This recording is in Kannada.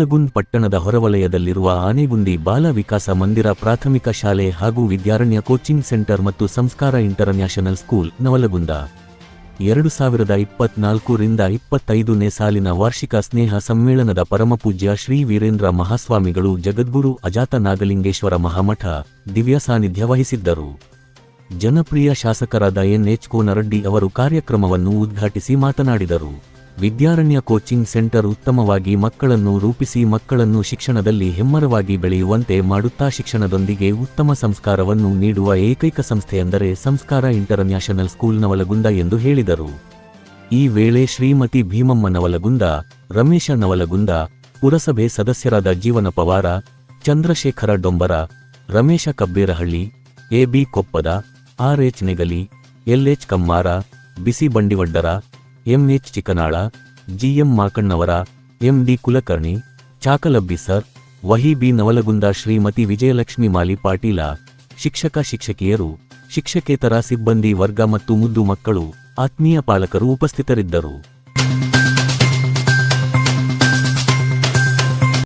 ನವಲಗುಂದ್ ಪಟ್ಟಣದ ಹೊರವಲಯದಲ್ಲಿರುವ ಆನೆಗುಂದಿ ಬಾಲ ವಿಕಾಸ ಮಂದಿರ ಪ್ರಾಥಮಿಕ ಶಾಲೆ ಹಾಗೂ ವಿದ್ಯಾರಣ್ಯ ಕೋಚಿಂಗ್ ಸೆಂಟರ್ ಮತ್ತು ಸಂಸ್ಕಾರ ಇಂಟರ್ನ್ಯಾಷನಲ್ ಸ್ಕೂಲ್ ನವಲಗುಂದ. ಎರಡು ಸಾವಿರದ ಇಪ್ಪತ್ನಾಲ್ಕರಿಂದ ಇಪ್ಪತ್ತೈದನೇ ಸಾಲಿನ ವಾರ್ಷಿಕ ಸ್ನೇಹ ಸಮ್ಮೇಳನದ ಪರಮಪೂಜ್ಯ ಶ್ರೀ ವೀರೇಂದ್ರ ಮಹಾಸ್ವಾಮಿಗಳು ಜಗದ್ಗುರು ಅಜಾತ ನಾಗಲಿಂಗೇಶ್ವರ ಮಹಾಮಠ ದಿವ್ಯ ಸಾನ್ನಿಧ್ಯ ವಹಿಸಿದ್ದರು. ಜನಪ್ರಿಯ ಶಾಸಕರಾದ ಎನ್ಎಚ್ ಕೋನರಡ್ಡಿ ಅವರು ಕಾರ್ಯಕ್ರಮವನ್ನು ಉದ್ಘಾಟಿಸಿ ಮಾತನಾಡಿದರು. ವಿದ್ಯಾರಣ್ಯ ಕೋಚಿಂಗ್ ಸೆಂಟರ್ ಉತ್ತಮವಾಗಿ ಮಕ್ಕಳನ್ನು ರೂಪಿಸಿ ಮಕ್ಕಳನ್ನು ಶಿಕ್ಷಣದಲ್ಲಿ ಹೆಮ್ಮರವಾಗಿ ಬೆಳೆಯುವಂತೆ ಮಾಡುತ್ತಾ ಶಿಕ್ಷಣದೊಂದಿಗೆ ಉತ್ತಮ ಸಂಸ್ಕಾರವನ್ನು ನೀಡುವ ಏಕೈಕ ಸಂಸ್ಥೆಯೆಂದರೆ ಸಂಸ್ಕಾರ ಇಂಟರ್ನ್ಯಾಷನಲ್ ಸ್ಕೂಲ್ ನವಲಗುಂದ ಎಂದು ಹೇಳಿದರು. ಈ ವೇಳೆ ಶ್ರೀಮತಿ ಭೀಮಮ್ಮ ನವಲಗುಂದ, ರಮೇಶ ನವಲಗುಂದ, ಪುರಸಭೆ ಸದಸ್ಯರಾದ Jeevan Pawar, Chandrashekhar Dombar, Ramesh Kabberahalli AB Koppad RH Negali LH Kammara, BC Bandivaddara MH Chikanala GM Makannavara MD Kulkarni, Chakalabbi sir ವಹಿಬಿ Navalgund Shrimati Vijayalakshmi Mali Patil, ಶಿಕ್ಷಕ ಶಿಕ್ಷಕಿಯರು, ಶಿಕ್ಷಕೇತರ ಸಿಬ್ಬಂದಿ ವರ್ಗ ಮತ್ತು ಮುದ್ದು ಮಕ್ಕಳು, ಆತ್ಮೀಯ ಪಾಲಕರು ಉಪಸ್ಥಿತರಿದ್ದರು.